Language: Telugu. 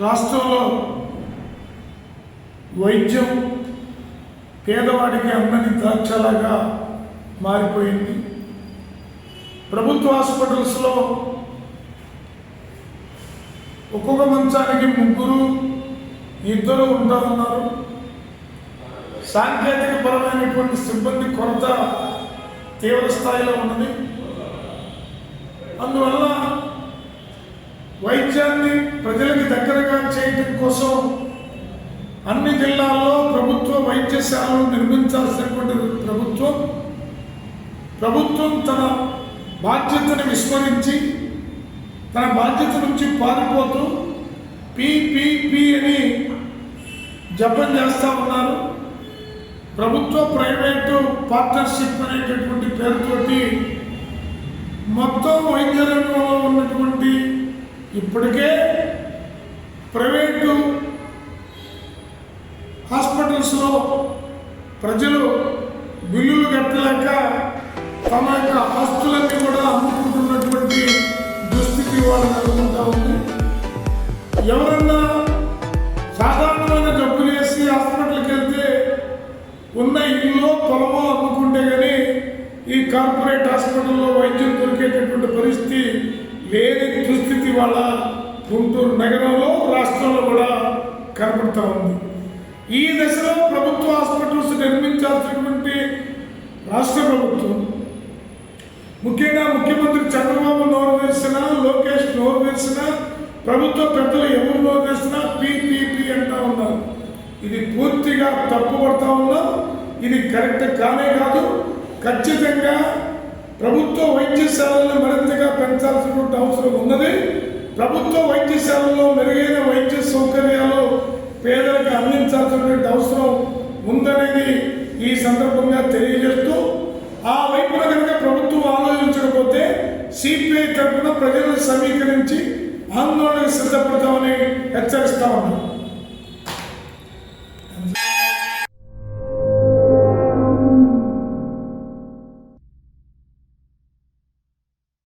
రాష్ట్రంలో వైద్యం పేదవాడికి అందని ద్రాక్షలాగా మారిపోయింది. ప్రభుత్వ హాస్పిటల్స్లో ఒక్కొక్క మంచానికి ముగ్గురు ఇద్దరు ఉంటా ఉన్నారు సాంకేతిక పరమైనటువంటి సిబ్బంది కొరత తీవ్ర స్థాయిలో ఉన్నది. అందువల్ల వైద్యాన్ని ప్రజలకి దగ్గరగా చేయడం కోసం అన్ని జిల్లాల్లో ప్రభుత్వ వైద్యశాలలు నిర్మించాల్సినటువంటి ప్రభుత్వం ప్రభుత్వం తన బాధ్యతను విస్మరించి తన బాధ్యత నుంచి పారిపోతూ పిపిపి అని జపం చేస్తూ ఉన్నారు. ప్రభుత్వ ప్రైవేటు పార్ట్నర్షిప్ అనేటటువంటి పేరుతోటి మొత్తం వైద్య రంగంలో ఉన్నటువంటి ఇప్పటికే ప్రైవేటు హాస్పిటల్స్లో ప్రజలు బిల్లులు కట్టలేక తమ యొక్క ఆస్తులన్నీ కూడా అమ్ముకుంటున్నటువంటి దుస్థితి వాళ్ళు నెలకొంటా ఉంది. ఎవరన్నా సాధారణమైన జబ్బులు వేసి హాస్పిటల్కి వెళ్తే ఉన్న ఇల్లు పొలమో అమ్ముకుంటే కానీ ఈ కార్పొరేట్ హాస్పిటల్లో వైద్యం దొరికేటటువంటి పరిస్థితి లేదు. ఇవాళ గుంటూరు నగరంలో రాష్ట్రంలో కూడా కనపడతా ఉంది. ఈ దశలో ప్రభుత్వ హాస్పిటల్స్ నిర్మించాల్సినటువంటి రాష్ట్ర ప్రభుత్వం ముఖ్యంగా ముఖ్యమంత్రి చంద్రబాబు నోరు వేసిన లోకేష్ నోరు వేసిన ప్రభుత్వ పెద్దలు ఎవరు నోరు వేసినా పీపీపీ అంటా ఉన్నారు. ఇది పూర్తిగా తప్పుపడతా ఉన్నాం ఇది కరెక్ట్ కానే కాదు. ఖచ్చితంగా ప్రభుత్వ వైద్యశాలలను మరింతగా పెంచాల్సినటువంటి అవసరం ఉన్నది. ప్రభుత్వ వైద్యశాలలో మెరుగైన వైద్య సౌకర్యాలు పేదలకు అందించాల్సినటువంటి అవసరం ఉందనేది ఈ సందర్భంగా తెలియజేస్తూ ఆ వైపున కనుక ప్రభుత్వం ఆలోచించకపోతే సిపిఐ తరఫున ప్రజలను సమీకరించి ఆందోళనకు సిద్ధపడతామని హెచ్చరిస్తా ఉన్నాం.